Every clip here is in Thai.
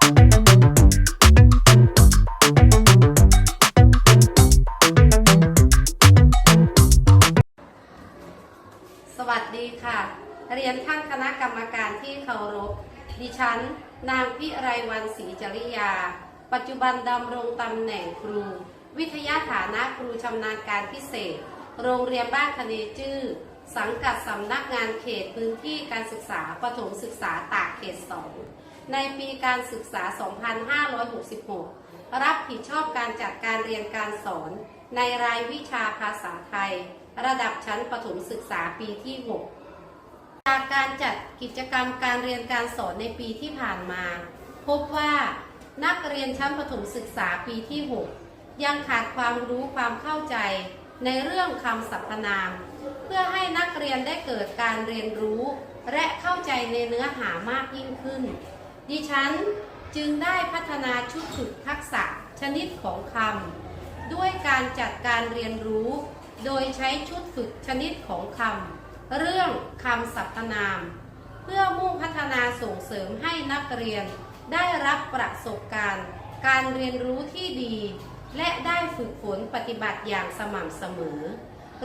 สวัสดีค่ะ เรียนท่านคณะกรรมการที่เคารพ ดิฉัน นางพิไรวันศรีจริยา ปัจจุบันดำรงตำแหน่งครู วิทยาฐานะครูชำนาญการพิเศษ โรงเรียนบ้านคเนจื้อ สังกัดสำนักงานเขตพื้นที่การศึกษาประถมศึกษาตากเขต2 ในปีการศึกษา 2566 รับผิดชอบการจัดการเรียนการสอน ในรายวิชาภาษาไทย ระดับชั้นประถมศึกษาปีที่ 6 จากการจัดกิจกรรมการเรียนการสอนในปีที่ผ่านมา พบว่านักเรียนชั้นประถมศึกษาปีที่ 6 ยังขาดความรู้ความเข้าใจในเรื่องคำสรรพนาม เพื่อให้นักเรียนได้เกิดการเรียนรู้ และเข้าใจในเนื้อหามากยิ่งขึ้น ดิฉันจึงได้พัฒนาชุดฝึกทักษะชนิดของคำด้วยการจัดการเรียนรู้ โดยใช้ชุดฝึกชนิดของคำเรื่องคำสรรพนาม เพื่อมุ่งพัฒนาส่งเสริมให้นักเรียน ได้รับประสบการณ์ การเรียนรู้ที่ดี และได้ฝึกฝนปฏิบัติอย่างสม่ำเสมอ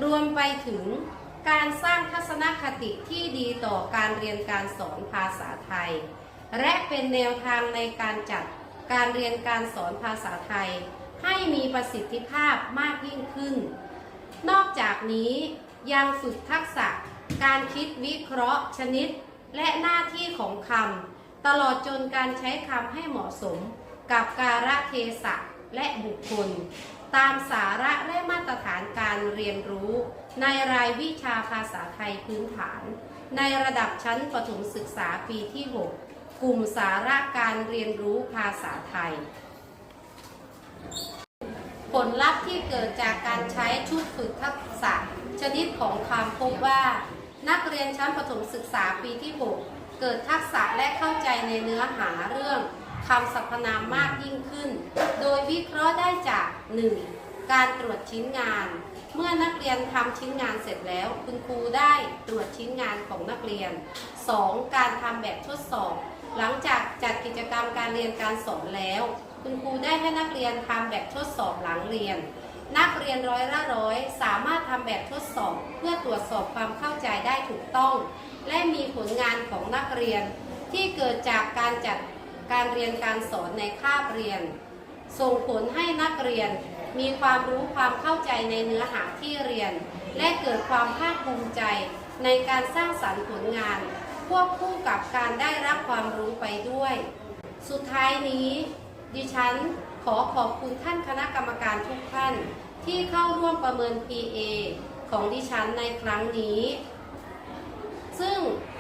รวมไปถึงการสร้างทัศนคติที่ดีต่อการเรียนการสอนภาษาไทย และเป็นแนวทางในการจัดการเรียนการสอนภาษาไทย ให้มีประสิทธิภาพมากยิ่งขึ้น นอกจากนี้ยังฝึกทักษะการคิดวิเคราะห์ชนิด และหน้าที่ของคำตลอดจนการใช้คำให้เหมาะสม กับการะเทศะและบุคคล ตามสาระและมาตรฐานการเรียนรู้ ในรายวิชาภาษาไทยพื้นฐาน ในระดับชั้นประถมศึกษาปีที่ 6 กลุ่มสาระการเรียนรู้ภาษาไทย ผลลัพธ์ที่เกิดจากการใช้ชุดฝึกทักษะ ชนิดของคำพบว่า นักเรียนชั้นประถมศึกษาปีที่ 6 เกิดทักษะและเข้าใจในเนื้อหาเรื่องคำสรรพนามมากยิ่งขึ้น โดยวิเคราะห์ได้จาก 1. การตรวจชิ้นงาน เมื่อนักเรียนทำชิ้นงานเสร็จแล้ว คุณครูได้ตรวจชิ้นงานของนักเรียน 2. การทำแบบทดสอบ หลังจากจัดกิจกรรมการเรียนการสอนแล้ว คุณครูได้ให้นักเรียนทำแบบทดสอบหลังเรียน นักเรียนร้อยละร้อยสามารถทำแบบทดสอบ เพื่อตรวจสอบความเข้าใจได้ถูกต้อง และมีผลงานของนักเรียน ที่เกิดจากการจัดการเรียนการสอนในคาบเรียน ส่งผลให้นักเรียนมีความรู้ความเข้าใจในเนื้อหาที่เรียน และเกิดความภาคภูมิใจในการสร้างสรรค์ผลงาน ควบคู่กับการได้รับความรู้ไปด้วย สุดท้ายนี้ ดิฉันขอขอบคุณท่านคณะกรรมการทุกท่าน ที่เข้าร่วมประเมิน PA ของดิฉันในครั้งนี้ ซึ่ง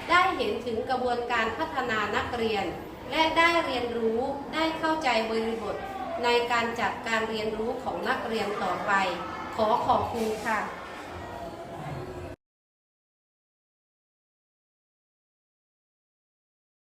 ได้เห็นถึงกระบวนการพัฒนานักเรียน และได้เรียนรู้ได้เข้าใจบริบทในการจัดการเรียนรู้ของนักเรียนต่อไป ขอขอบคุณค่ะ